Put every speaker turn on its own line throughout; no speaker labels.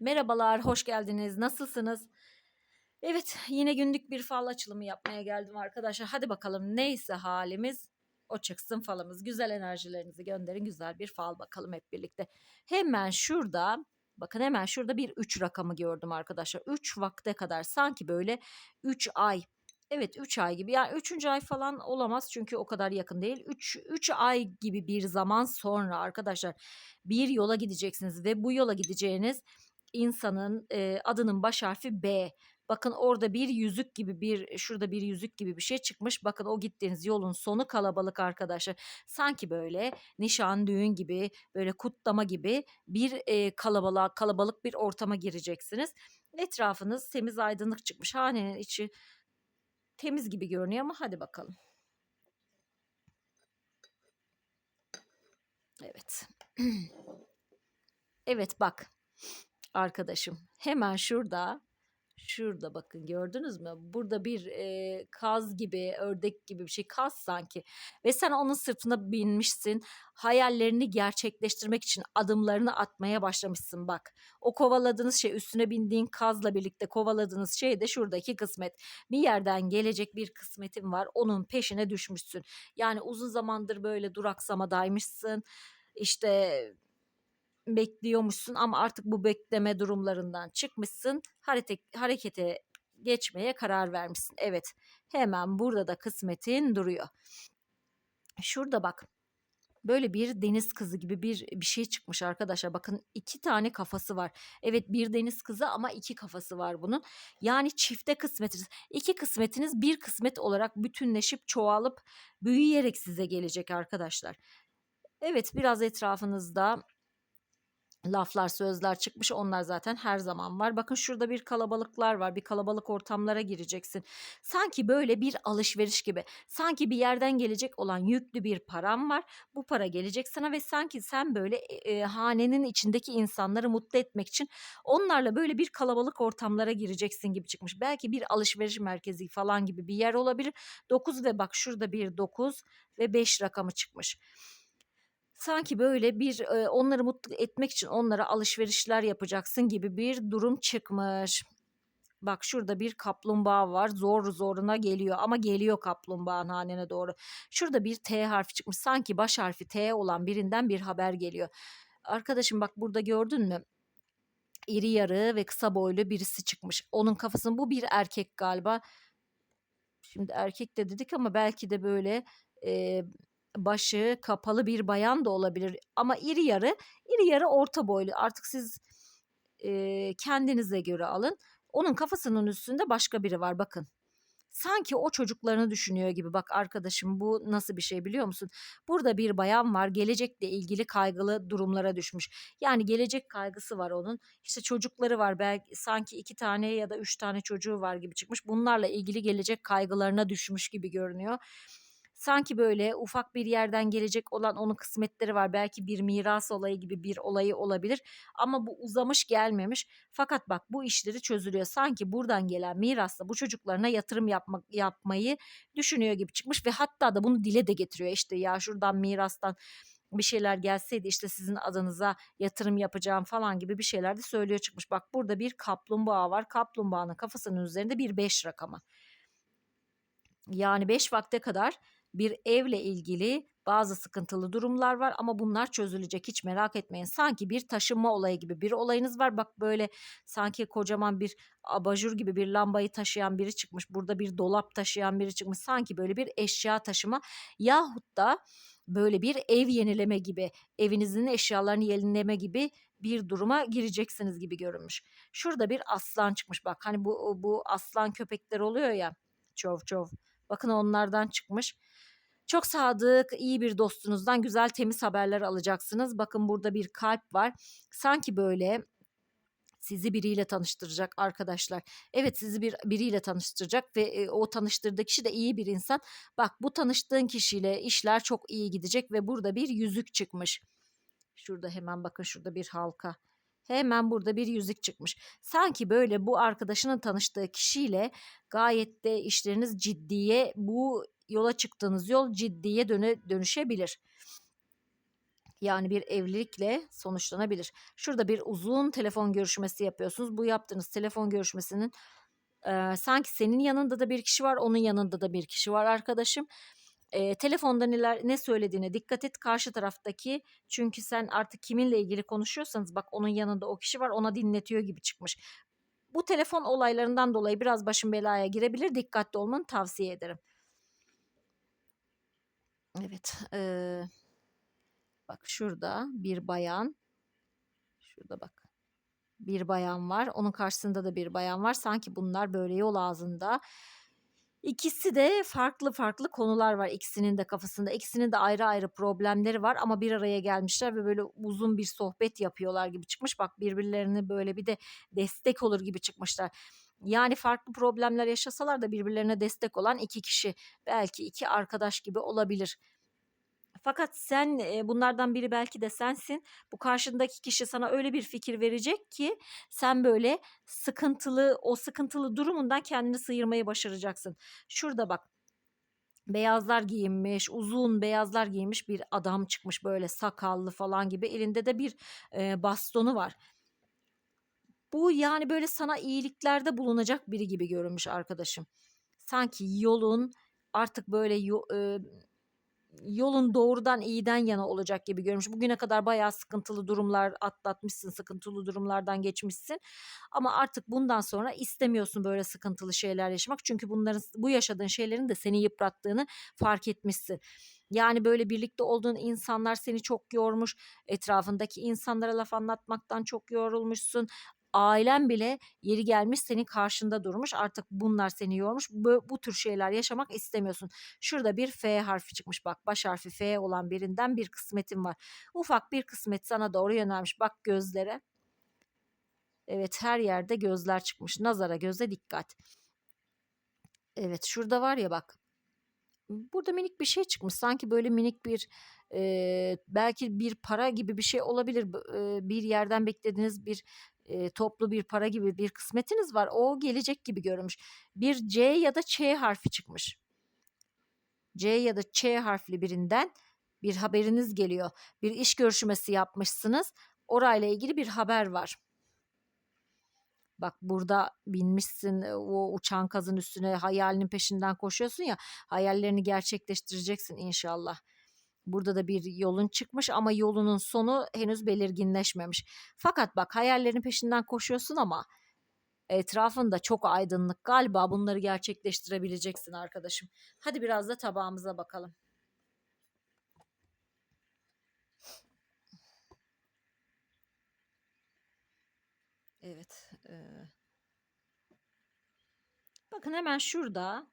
Merhabalar, hoş geldiniz. Nasılsınız? Evet, yine günlük bir fal açılımı yapmaya geldim arkadaşlar. Hadi bakalım neyse halimiz o çıksın falımız. Güzel enerjilerinizi gönderin. Güzel bir fal bakalım hep birlikte. Hemen şurada bakın hemen şurada bir 3 rakamı gördüm arkadaşlar. 3 vakte kadar sanki böyle 3 ay Evet 3 ay gibi yani 3. ay falan olamaz çünkü o kadar yakın değil. 3 3 ay gibi bir zaman sonra arkadaşlar bir yola gideceksiniz ve bu yola gideceğiniz insanın e, adının baş harfi B. Bakın orada bir yüzük gibi bir şurada bir yüzük gibi bir şey çıkmış. Bakın o gittiğiniz yolun sonu kalabalık arkadaşlar. Sanki böyle nişan, düğün gibi böyle kutlama gibi bir e, kalabalık kalabalık bir ortama gireceksiniz. Etrafınız temiz aydınlık çıkmış. Hanenin içi temiz gibi görünüyor ama hadi bakalım. Evet. evet bak arkadaşım hemen şurada şurada bakın gördünüz mü? Burada bir e, kaz gibi, ördek gibi bir şey. Kaz sanki. Ve sen onun sırtına binmişsin. Hayallerini gerçekleştirmek için adımlarını atmaya başlamışsın bak. O kovaladığınız şey üstüne bindiğin kazla birlikte kovaladığınız şey de şuradaki kısmet. Bir yerden gelecek bir kısmetin var. Onun peşine düşmüşsün. Yani uzun zamandır böyle duraksamadaymışsın. İşte bekliyormuşsun ama artık bu bekleme durumlarından çıkmışsın. Hareket, harekete geçmeye karar vermişsin. Evet hemen burada da kısmetin duruyor. Şurada bak böyle bir deniz kızı gibi bir bir şey çıkmış arkadaşlar. Bakın iki tane kafası var. Evet bir deniz kızı ama iki kafası var bunun. Yani çifte kısmetiniz. İki kısmetiniz bir kısmet olarak bütünleşip çoğalıp büyüyerek size gelecek arkadaşlar. Evet biraz etrafınızda laflar, sözler çıkmış. Onlar zaten her zaman var. Bakın şurada bir kalabalıklar var. Bir kalabalık ortamlara gireceksin. Sanki böyle bir alışveriş gibi. Sanki bir yerden gelecek olan yüklü bir param var. Bu para gelecek sana ve sanki sen böyle e, e hanenin içindeki insanları mutlu etmek için onlarla böyle bir kalabalık ortamlara gireceksin gibi çıkmış. Belki bir alışveriş merkezi falan gibi bir yer olabilir. 9 ve bak şurada bir 9 ve 5 rakamı çıkmış sanki böyle bir e, onları mutlu etmek için onlara alışverişler yapacaksın gibi bir durum çıkmış. Bak şurada bir kaplumbağa var. Zor zoruna geliyor ama geliyor kaplumbağanın hanene doğru. Şurada bir T harfi çıkmış. Sanki baş harfi T olan birinden bir haber geliyor. Arkadaşım bak burada gördün mü? İri yarı ve kısa boylu birisi çıkmış. Onun kafasının bu bir erkek galiba. Şimdi erkek de dedik ama belki de böyle e, başı kapalı bir bayan da olabilir ama iri yarı iri yarı orta boylu artık siz e, kendinize göre alın onun kafasının üstünde başka biri var bakın sanki o çocuklarını düşünüyor gibi bak arkadaşım bu nasıl bir şey biliyor musun? Burada bir bayan var gelecekle ilgili kaygılı durumlara düşmüş. Yani gelecek kaygısı var onun. İşte çocukları var belki sanki iki tane ya da üç tane çocuğu var gibi çıkmış. Bunlarla ilgili gelecek kaygılarına düşmüş gibi görünüyor sanki böyle ufak bir yerden gelecek olan onun kısmetleri var. Belki bir miras olayı gibi bir olayı olabilir ama bu uzamış gelmemiş. Fakat bak bu işleri çözülüyor. Sanki buradan gelen mirasla bu çocuklarına yatırım yapmak yapmayı düşünüyor gibi çıkmış ve hatta da bunu dile de getiriyor. İşte ya şuradan mirastan bir şeyler gelseydi işte sizin adınıza yatırım yapacağım falan gibi bir şeyler de söylüyor çıkmış. Bak burada bir kaplumbağa var. Kaplumbağanın kafasının üzerinde bir 5 rakamı. Yani 5 vakte kadar bir evle ilgili bazı sıkıntılı durumlar var ama bunlar çözülecek hiç merak etmeyin. Sanki bir taşınma olayı gibi bir olayınız var. Bak böyle sanki kocaman bir abajur gibi bir lambayı taşıyan biri çıkmış. Burada bir dolap taşıyan biri çıkmış. Sanki böyle bir eşya taşıma yahut da böyle bir ev yenileme gibi evinizin eşyalarını yenileme gibi bir duruma gireceksiniz gibi görünmüş. Şurada bir aslan çıkmış bak hani bu bu aslan köpekler oluyor ya çov çov. Bakın onlardan çıkmış. Çok sadık, iyi bir dostunuzdan güzel temiz haberler alacaksınız. Bakın burada bir kalp var. Sanki böyle sizi biriyle tanıştıracak arkadaşlar. Evet sizi bir biriyle tanıştıracak ve e, o tanıştırdığı kişi de iyi bir insan. Bak bu tanıştığın kişiyle işler çok iyi gidecek ve burada bir yüzük çıkmış. Şurada hemen bakın şurada bir halka. Hemen burada bir yüzük çıkmış. Sanki böyle bu arkadaşının tanıştığı kişiyle gayet de işleriniz ciddiye bu yola çıktığınız yol ciddiye döne, dönüşebilir. Yani bir evlilikle sonuçlanabilir. Şurada bir uzun telefon görüşmesi yapıyorsunuz. Bu yaptığınız telefon görüşmesinin e, sanki senin yanında da bir kişi var, onun yanında da bir kişi var arkadaşım. E, telefonda neler ne söylediğine dikkat et karşı taraftaki çünkü sen artık kiminle ilgili konuşuyorsanız bak onun yanında o kişi var ona dinletiyor gibi çıkmış. Bu telefon olaylarından dolayı biraz başın belaya girebilir. Dikkatli olmanı tavsiye ederim. Evet. E, bak şurada bir bayan. Şurada bak. Bir bayan var. Onun karşısında da bir bayan var. Sanki bunlar böyle yol ağzında. İkisi de farklı farklı konular var ikisinin de kafasında. İkisinin de ayrı ayrı problemleri var ama bir araya gelmişler ve böyle uzun bir sohbet yapıyorlar gibi çıkmış. Bak birbirlerini böyle bir de destek olur gibi çıkmışlar. Yani farklı problemler yaşasalar da birbirlerine destek olan iki kişi belki iki arkadaş gibi olabilir. Fakat sen bunlardan biri belki de sensin. Bu karşındaki kişi sana öyle bir fikir verecek ki sen böyle sıkıntılı o sıkıntılı durumundan kendini sıyırmayı başaracaksın. Şurada bak beyazlar giyinmiş, uzun beyazlar giymiş bir adam çıkmış böyle sakallı falan gibi. Elinde de bir bastonu var. Bu yani böyle sana iyiliklerde bulunacak biri gibi görünmüş arkadaşım. Sanki yolun artık böyle e, yolun doğrudan iyiden yana olacak gibi görmüş. Bugüne kadar bayağı sıkıntılı durumlar atlatmışsın, sıkıntılı durumlardan geçmişsin. Ama artık bundan sonra istemiyorsun böyle sıkıntılı şeyler yaşamak. Çünkü bunların bu yaşadığın şeylerin de seni yıprattığını fark etmişsin. Yani böyle birlikte olduğun insanlar seni çok yormuş. Etrafındaki insanlara laf anlatmaktan çok yorulmuşsun ailen bile yeri gelmiş senin karşında durmuş. Artık bunlar seni yormuş. Bu, bu tür şeyler yaşamak istemiyorsun. Şurada bir F harfi çıkmış bak. Baş harfi F olan birinden bir kısmetin var. Ufak bir kısmet sana doğru yönelmiş. Bak gözlere. Evet her yerde gözler çıkmış. Nazara göze dikkat. Evet şurada var ya bak. Burada minik bir şey çıkmış. Sanki böyle minik bir e, belki bir para gibi bir şey olabilir. E, bir yerden beklediğiniz bir e, toplu bir para gibi bir kısmetiniz var. O gelecek gibi görünmüş. Bir C ya da Ç harfi çıkmış. C ya da Ç harfli birinden bir haberiniz geliyor. Bir iş görüşmesi yapmışsınız. Orayla ilgili bir haber var. Bak burada binmişsin o uçan kazın üstüne hayalinin peşinden koşuyorsun ya hayallerini gerçekleştireceksin inşallah. Burada da bir yolun çıkmış ama yolunun sonu henüz belirginleşmemiş. Fakat bak hayallerin peşinden koşuyorsun ama etrafında çok aydınlık. Galiba bunları gerçekleştirebileceksin arkadaşım. Hadi biraz da tabağımıza bakalım. Evet. E... Bakın hemen şurada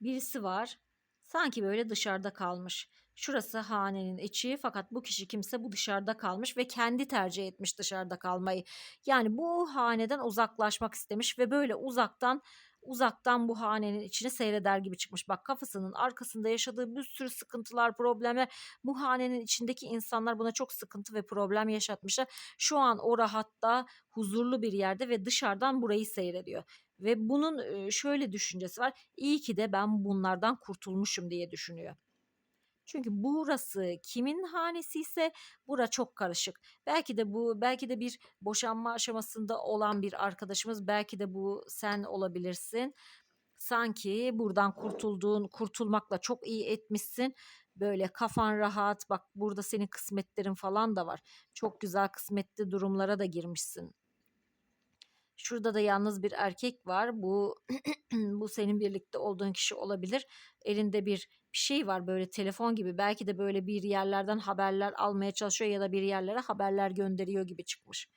birisi var. Sanki böyle dışarıda kalmış. Şurası hanenin içi fakat bu kişi kimse bu dışarıda kalmış ve kendi tercih etmiş dışarıda kalmayı. Yani bu haneden uzaklaşmak istemiş ve böyle uzaktan uzaktan bu hanenin içine seyreder gibi çıkmış. Bak kafasının arkasında yaşadığı bir sürü sıkıntılar, problemler. Bu hanenin içindeki insanlar buna çok sıkıntı ve problem yaşatmışlar. Şu an o rahatta, huzurlu bir yerde ve dışarıdan burayı seyrediyor. Ve bunun şöyle düşüncesi var. İyi ki de ben bunlardan kurtulmuşum diye düşünüyor. Çünkü burası kimin hanesi ise bura çok karışık. Belki de bu belki de bir boşanma aşamasında olan bir arkadaşımız belki de bu sen olabilirsin. Sanki buradan kurtulduğun, kurtulmakla çok iyi etmişsin. Böyle kafan rahat. Bak burada senin kısmetlerin falan da var. Çok güzel kısmetli durumlara da girmişsin. Şurada da yalnız bir erkek var. Bu bu senin birlikte olduğun kişi olabilir. Elinde bir bir şey var böyle telefon gibi. Belki de böyle bir yerlerden haberler almaya çalışıyor ya da bir yerlere haberler gönderiyor gibi çıkmış.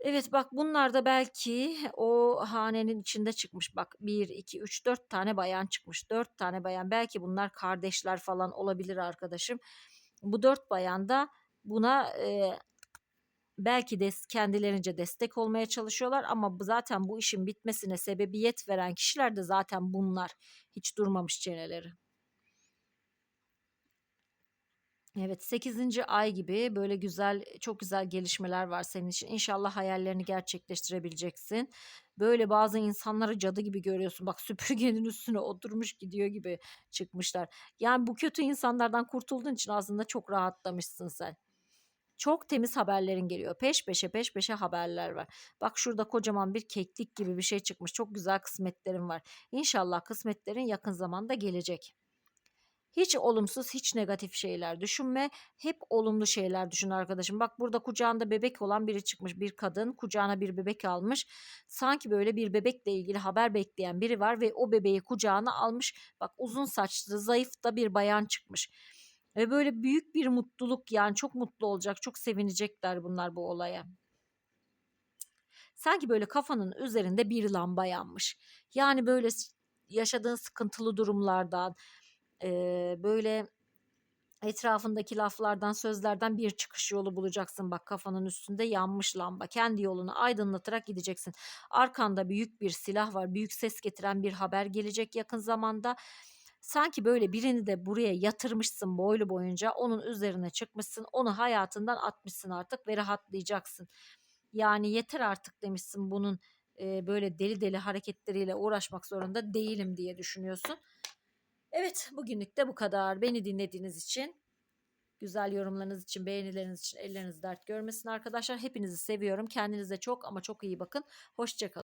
Evet bak bunlar da belki o hanenin içinde çıkmış. Bak 1, 2, 3, 4 tane bayan çıkmış. 4 tane bayan. Belki bunlar kardeşler falan olabilir arkadaşım. Bu 4 bayan da buna e, belki de kendilerince destek olmaya çalışıyorlar ama zaten bu işin bitmesine sebebiyet veren kişiler de zaten bunlar. Hiç durmamış çeneleri. Evet 8. ay gibi böyle güzel, çok güzel gelişmeler var senin için. İnşallah hayallerini gerçekleştirebileceksin. Böyle bazı insanları cadı gibi görüyorsun. Bak süpürgenin üstüne oturmuş gidiyor gibi çıkmışlar. Yani bu kötü insanlardan kurtulduğun için aslında çok rahatlamışsın sen. Çok temiz haberlerin geliyor. Peş peşe peş peşe haberler var. Bak şurada kocaman bir keklik gibi bir şey çıkmış. Çok güzel kısmetlerin var. İnşallah kısmetlerin yakın zamanda gelecek. Hiç olumsuz, hiç negatif şeyler düşünme. Hep olumlu şeyler düşün arkadaşım. Bak burada kucağında bebek olan biri çıkmış. Bir kadın kucağına bir bebek almış. Sanki böyle bir bebekle ilgili haber bekleyen biri var ve o bebeği kucağına almış. Bak uzun saçlı, zayıf da bir bayan çıkmış. Ve böyle büyük bir mutluluk yani çok mutlu olacak, çok sevinecekler bunlar bu olaya. Sanki böyle kafanın üzerinde bir lamba yanmış. Yani böyle yaşadığın sıkıntılı durumlardan, eee, böyle etrafındaki laflardan, sözlerden bir çıkış yolu bulacaksın. Bak kafanın üstünde yanmış lamba. Kendi yolunu aydınlatarak gideceksin. Arkanda büyük bir silah var. Büyük ses getiren bir haber gelecek yakın zamanda. Sanki böyle birini de buraya yatırmışsın boylu boyunca. Onun üzerine çıkmışsın. Onu hayatından atmışsın artık ve rahatlayacaksın. Yani yeter artık demişsin bunun e, böyle deli deli hareketleriyle uğraşmak zorunda değilim diye düşünüyorsun. Evet, bugünlük de bu kadar. Beni dinlediğiniz için, güzel yorumlarınız için, beğenileriniz için elleriniz dert görmesin arkadaşlar. Hepinizi seviyorum. Kendinize çok ama çok iyi bakın. Hoşçakalın.